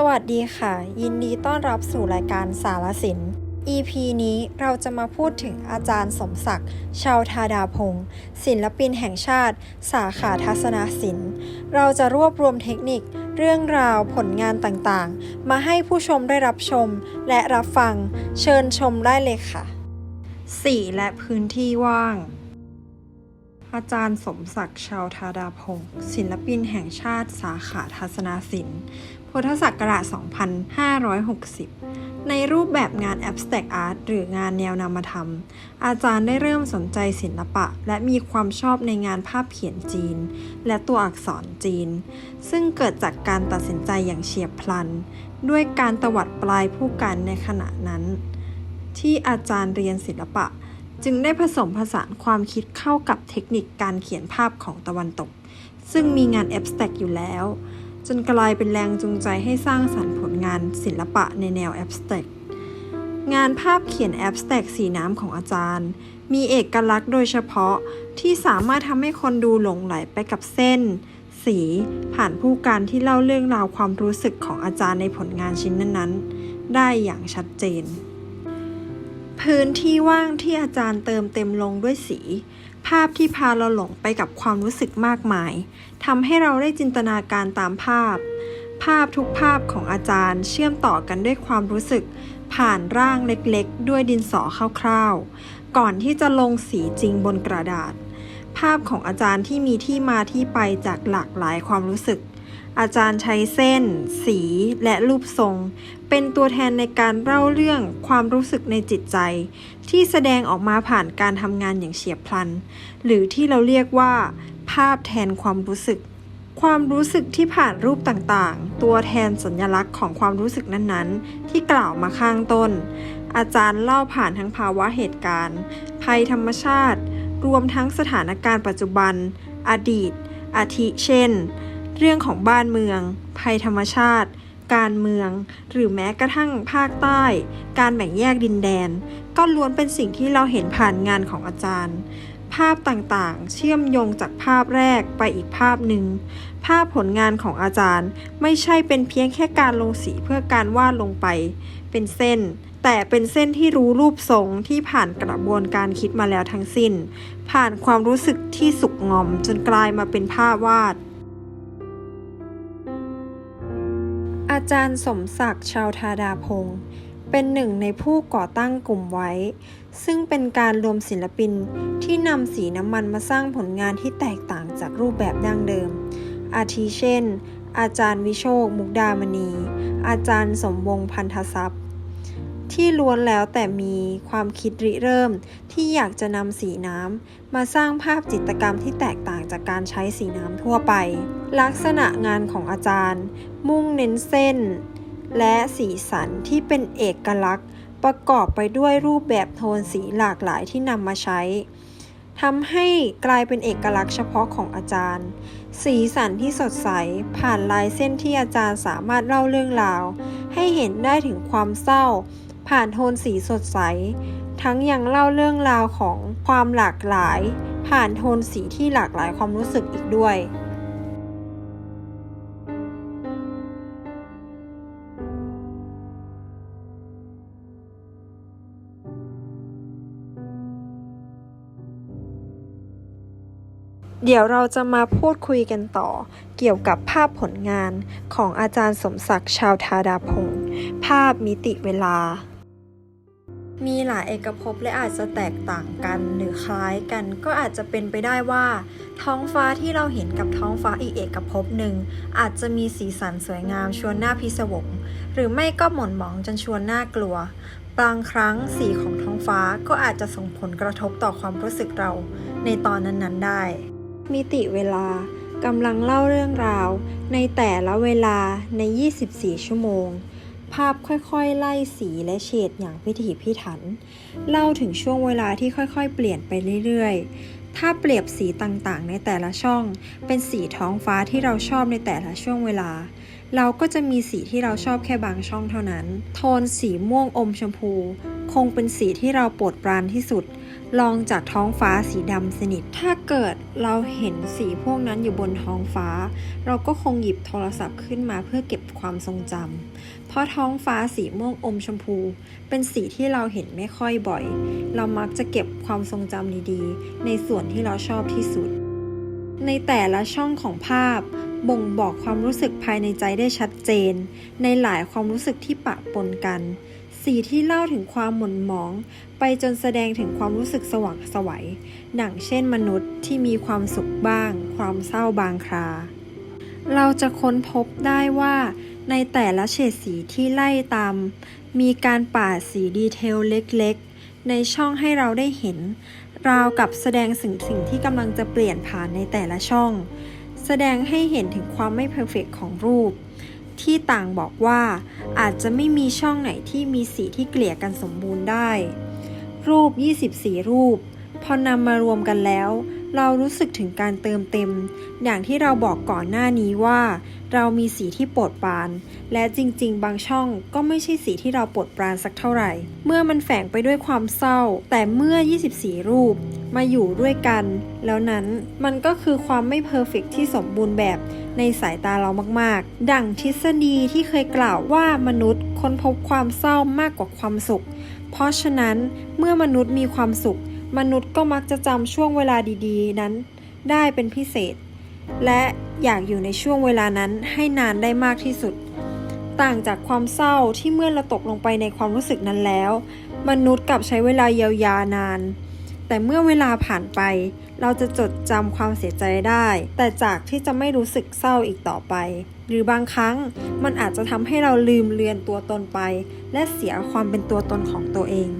สวัสดีค่ะ ยินดีต้อนรับสู่รายการสารสิน EP นี้เราจะมาพูดถึงอาจารย์สมศักดิ์ชาวธาดาพงศ์ศิลปินแห่งชาติ สาขาทัศนศิลป์ เราจะรวบรวมเทคนิค เรื่องราวผลงานต่างๆ มาให้ผู้ชมได้รับชม และรับฟัง เชิญชมได้เลยค่ะสีและพื้นที่ว่าง อาจารย์สมศักดิ์ชาวธาดาพงศ์ศิลปินแห่งชาติสาขาทัศนศิลป์ พุทธศักราช 2560 ในรูปแบบงาน Abstract Art หรืองานแนวนามธรรม อาจารย์ได้เริ่มสนใจศิลปะ และมีความชอบในงานภาพเขียนจีน และตัวอักษรจีน ซึ่งเกิดจากการตัดสินใจอย่างเฉียบพลัน ด้วยการตวัดปลายผู้กันในขณะนั้น ที่อาจารย์เรียนศิลปะ จึงได้ผสมผสานความคิดเข้ากับเทคนิคการเขียนภาพของตะวันตก ซึ่งมีงาน Abstract อยู่แล้ว จนกลายเป็นแรงจูงใจให้สร้างสรรค์ผลงานศิลปะในแนว Abstract งานภาพเขียน Abstract สีน้ำของอาจารย์ มีเอกลักษณ์โดยเฉพาะที่สามารถทำให้คนดูหลงไหลไปกับเส้น สี ผ่านผู้การที่เล่าเรื่องราวความรู้สึกของอาจารย์ในผลงานชิ้นนั้นๆ ได้อย่างชัดเจน พื้นที่ว่างที่อาจารย์เติมเต็มลงด้วยสี ภาพที่พาเราหลงไปกับความรู้สึกมากมายทำให้เราได้จินตนาการตามภาพ ภาพทุกภาพของอาจารย์เชื่อมต่อกันด้วยความรู้สึก ผ่านร่างเล็กๆ ด้วยดินสอคร่าวๆ ก่อนที่จะลงสีจริงบนกระดาษ ภาพของอาจารย์ที่มีที่มาที่ไปจากหลากหลายความรู้สึก อาจารย์ใช้เส้น สีและรูปทรง เป็นตัวแทนในการเล่าเรื่องความรู้สึกในจิตใจ ที่แสดงออกมาผ่านการทำงานอย่างเฉียบพลัน หรือที่เราเรียกว่า ภาพแทนความรู้สึก ความรู้สึกที่ผ่านรูปต่างๆ ตัวแทนสัญลักษณ์ของความรู้สึกนั้นๆ ที่กล่าวมาข้างต้น อาจารย์เล่าผ่านทั้งภาวะเหตุการณ์ ภัยธรรมชาติ รวมทั้งสถานการณ์ปัจจุบัน อดีตอาทิเช่น เรื่องของบ้านเมือง ภัยธรรมชาติ การเมือง หรือแม้กระทั่งภาคใต้ การแบ่งแยกดินแดน ก็ล้วนเป็นสิ่งที่เราเห็นผ่านงานของอาจารย์ ภาพต่างๆ เชื่อมโยงจากภาพแรกไปอีกภาพหนึ่ง ภาพผลงานของอาจารย์ไม่ใช่เป็นเพียงแค่การลงสีเพื่อการวาดลงไป เป็นเส้นแต่เป็นเส้นที่รู้รูปทรงที่ผ่านกระบวนการคิดมาแล้วทั้งสิ้น ผ่านความรู้สึกที่สุกงอมจนกลายมาเป็นภาพวาด อาจารย์สมศักดิ์ชาวธาดาพงศ์เป็นหนึ่งในผู้ก่อตั้งกลุ่มไว้ ซึ่งเป็นการรวมศิลปินที่นำสีน้ำมันมาสร้างผลงานที่แตกต่างจากรูปแบบดั้งเดิม อาทิเช่น อาจารย์วิโชค มุกดามณี อาจารย์สมวงศ์พันธทรัพย์ ที่ล้วนแล้วแต่มีความคิดริเริ่ม ที่อยากจะนำสีน้ำมาสร้างภาพจิตรกรรมที่แตกต่างจากการใช้สีน้ำทั่วไป ลักษณะงานของอาจารย์ มุ่งเน้นเส้น และสีสันที่เป็นเอกลักษณ์ ประกอบไปด้วยรูปแบบโทนสีหลากหลายที่นำมาใช้ทำให้กลายเป็นเอกลักษณ์เฉพาะของอาจารย์ สีสันที่สดใส ผ่านลายเส้นที่อาจารย์สามารถเล่าเรื่องราว ให้เห็นได้ถึงความเศร้า ผ่านโทนสีสดใส ทั้งยังเล่าเรื่องราวของความหลากหลาย ผ่านโทนสีที่หลากหลายความรู้สึกอีกด้วยเดี๋ยวเราจะมาพูดคุยกันต่อ เกี่ยวกับภาพผลงานของอาจารย์สมศักดิ์ชาวธาดาพงศ์ภาพมิติเวลา มีหลายเอกภพและอาจจะแตกต่างกันหรือคล้ายกัน ก็อาจจะเป็นไปได้ว่า ท้องฟ้าที่เราเห็นกับท้องฟ้าอีกเอกภพหนึ่ง อาจจะมีสีสันสวยงามชวนหน้าพิศวงหรือไม่ก็หม่นหมองจนชวนน่ากลัว บางครั้งสีของท้องฟ้าก็อาจจะส่งผลกระทบต่อความรู้สึกเรา ในตอนนั้นๆได้ มิติเวลากำลังเล่าเรื่องราว ในแต่ละเวลาใน 24 ชั่วโมง ภาพค่อยๆ ไล่สีและเฉดอย่างพิถีพิถัน เล่าถึงช่วงเวลาที่ค่อยๆ เปลี่ยนไปเรื่อยๆ ถ้าเปรียบสีต่างๆ ในแต่ละช่อง เป็นสีท้องฟ้าที่เราชอบในแต่ละช่วงเวลา เราก็จะมีสีที่เราชอบแค่บางช่องเท่านั้น โทนสีม่วงอมชมพู คงเป็นสีที่เราโปรดปรานที่สุด ลองจากท้องฟ้าสีดำสนิท ถ้าเกิดเราเห็นสีพวกนั้นอยู่บนท้องฟ้า เราก็คงหยิบโทรศัพท์ขึ้นมาเพื่อเก็บความทรงจำ เพราะท้องฟ้าสีม่วงอมชมพู เป็นสีที่เราเห็นไม่ค่อยบ่อย เรามักจะเก็บความทรงจำดีๆ ในส่วนที่เราชอบที่สุด ในแต่ละช่องของภาพ บ่งบอกความรู้สึกภายในใจได้ชัดเจน ในหลายความรู้สึกที่ปะปนกัน สีที่เล่าถึงความหม่นหมอง ไปจนแสดงถึงความรู้สึกสว่างสวัยหนังเช่นมนุษย์ที่มีความสุขบ้าง ความเศร้าบางครา เราจะค้นพบได้ว่าในแต่ละเฉดสีที่ไล่ตาม มีการปาดสีดีเทลเล็กๆ ในช่องให้เราได้เห็น ราวกับแสดงสิ่งสิ่งที่กำลังจะเปลี่ยนผ่านในแต่ละช่อง แสดงให้เห็นถึงความไม่เพอร์เฟกของรูป ที่ต่างบอกว่า อาจจะไม่มีช่องไหนที่มีสีที่เกลี่ยกันสมบูรณ์ได้ รูป 24 รูป พอนำมารวมกันแล้ว เรารู้สึกถึงการเติมเต็ม อย่างที่เราบอกก่อนหน้านี้ว่า เรามีสีที่โปรดปราน และจริงๆ บางช่องก็ไม่ใช่สีที่เราโปรดปรานสักเท่าไหร่ เมื่อมันแฝงไปด้วยความเศร้า แต่เมื่อ 24 รูป มาอยู่ด้วยกัน แล้วนั้นมันก็คือความไม่เพอร์เฟกที่สมบูรณ์แบบในสายตาเรามาก ๆ ดั่งทฤษฎีที่เคยกล่าวว่ามนุษย์ค้นพบความเศร้ามากกว่าความสุข เพราะฉะนั้นเมื่อมนุษย์มีความสุข มนุษย์ก็มักจะจำช่วงเวลาดีๆ นั้น ได้เป็นพิเศษ และอยากอยู่ในช่วงเวลานั้นให้นานได้มากที่สุด ต่างจากความเศร้าที่เมื่อเราตกลงไปในความรู้สึกนั้นแล้ว มนุษย์กลับใช้เวลาเยียวยานาน แต่เมื่อเวลาผ่านไป เราจะจดจำความเสียใจได้ แต่จากที่จะไม่รู้สึกเศร้าอีกต่อไป หรือบางครั้งมันอาจจะทำให้เราลืมเลือนตัวตนไป และเสียความเป็นตัวตนของตัวเอง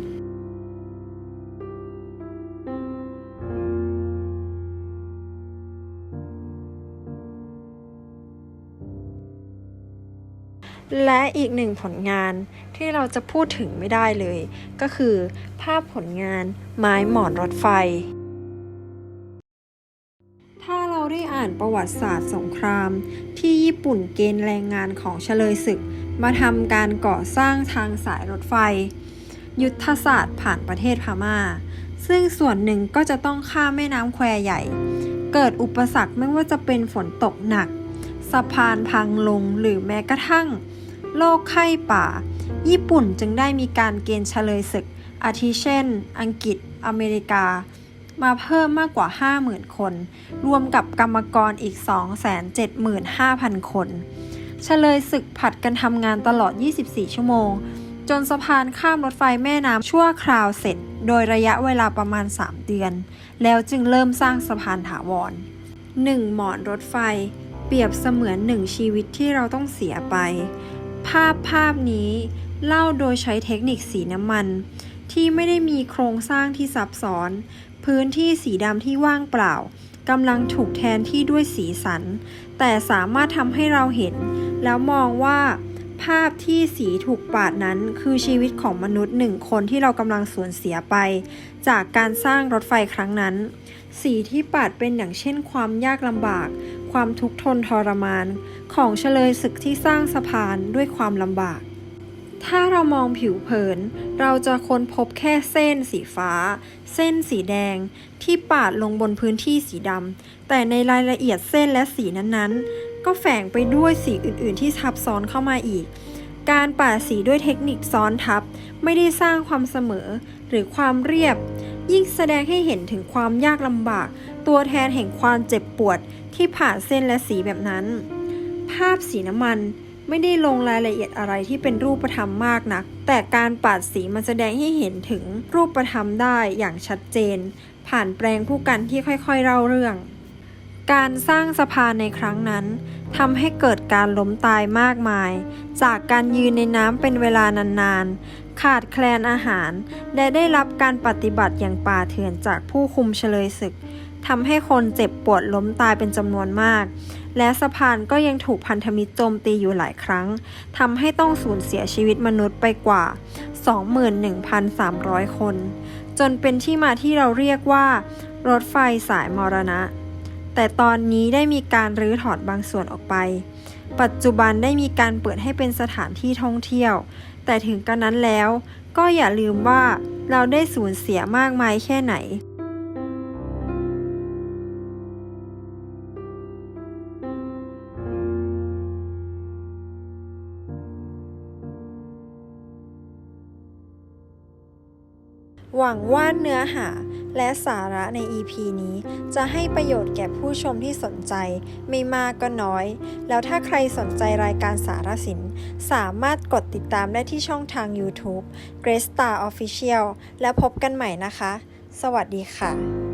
และอีกหนึ่งผลงานที่เราจะพูดถึงไม่ได้เลย ก็คือ ภาพผลงานไม้หมอนรถไฟ ถ้าเราได้อ่านประวัติศาสตร์สงคราม ที่ญี่ปุ่นเกณฑ์แรงงานของเฉลยศึก มาทำการก่อสร้างทางสายรถไฟ ยุทธศาสตร์ผ่านประเทศพม่า ซึ่งส่วนหนึ่งก็จะต้องข้ามแม่น้ำแควใหญ่ เกิดอุปสรรคไม่ว่าจะเป็นฝนตกหนัก สะพานพังลงหรือแม้กระทั่ง โรคไข้ป่า ญี่ปุ่นจึงได้มีการเกณฑ์เฉลยศึก อาทิเช่น อังกฤษ อเมริกา มาเพิ่มมากกว่า 50,000 คน รวมกับกรรมกรอีก 275,000 คน เฉลยศึกผัดกันทำงานตลอด 24 ชั่วโมง จนสะพานข้ามรถไฟแม่น้ำชั่วคราวเสร็จ โดยระยะเวลาประมาณ 3 เดือน แล้วจึงเริ่มสร้างสะพานถาวร 1 หมอนรถไฟเปรียบเสมือนหนึ่งชีวิตที่เราต้องเสียไป ภาพภาพนี้เล่าโดยใช้เทคนิคสีน้ำมัน ที่ไม่ได้มีโครงสร้างที่ซับซ้อน พื้นที่สีดำที่ว่างเปล่ากำลังถูกแทนที่ด้วยสีสัน แต่สามารถทำให้เราเห็น แล้วมองว่า ภาพที่สีถูกปาดนั้นคือชีวิตของมนุษย์หนึ่งคนที่เรากำลังสูญเสียไป จากการสร้างรถไฟครั้งนั้น สีที่ปาดเป็นอย่างเช่นความยากลำบาก ความทุกข์ทนทรมานของเฉลยศึกที่สร้างสะพานด้วยความลำบาก ถ้าเรามองผิวเผิน เราจะค้นพบแค่เส้นสีฟ้า เส้นสีแดง ที่ปาดลงบนพื้นที่สีดำแต่ในรายละเอียดเส้นและสีนั้นๆ ก็แฝงไปด้วยสีอื่นๆ ที่ทับซ้อนเข้ามาอีก การปาดสีด้วยเทคนิคซ้อนทับ ไม่ได้สร้างความเสมอหรือความเรียบยิ่งแสดงให้เห็นถึงความยากลำบาก ตัวแทนแห่งความเจ็บปวด ที่ผ่านเส้นและสีแบบนั้น ภาพสีน้ำมันไม่ได้ลงรายละเอียดอะไรที่เป็นรูปธรรมมากนัก แต่การปาดสีมันแสดงให้เห็นถึงรูปธรรมได้อย่างชัดเจน ผ่านแปลงผู้กันที่ค่อยๆเล่าเรื่อง การสร้างสะพานในครั้งนั้นทำให้เกิดการล้มตายมากมาย จากการยืนในน้ำเป็นเวลานานๆ ขาดแคลนอาหาร และได้รับการปฏิบัติอย่างป่าเถื่อนจากผู้คุมเฉลยศึก ทำให้คนเจ็บปวดล้มตายเป็นจำนวนมาก และสะพานก็ยังถูกพันธมิตรโจมตีอยู่หลายครั้งทำให้ต้องสูญเสียชีวิตมนุษย์ไปกว่า 21,300 คน จนเป็นที่มาที่เราเรียกว่า รถไฟสายมรณะ แต่ตอนนี้ได้มีการรื้อถอนบางส่วนออกไป ปัจจุบันได้มีการเปิดให้เป็นสถานที่ท่องเที่ยว แต่ถึงกระนั้นแล้ว ก็อย่าลืมว่าเราได้สูญเสียมากมายแค่ไหน หวังว่าเนื้อหาและสาระใน EP นี้ จะให้ประโยชน์แก่ผู้ชมที่สนใจ ไม่มากก็น้อย แล้วถ้าใครสนใจรายการสารสิน สามารถกดติดตามได้ที่ช่องทาง YouTube Grace Star Official และพบกันใหม่นะคะ สวัสดีค่ะ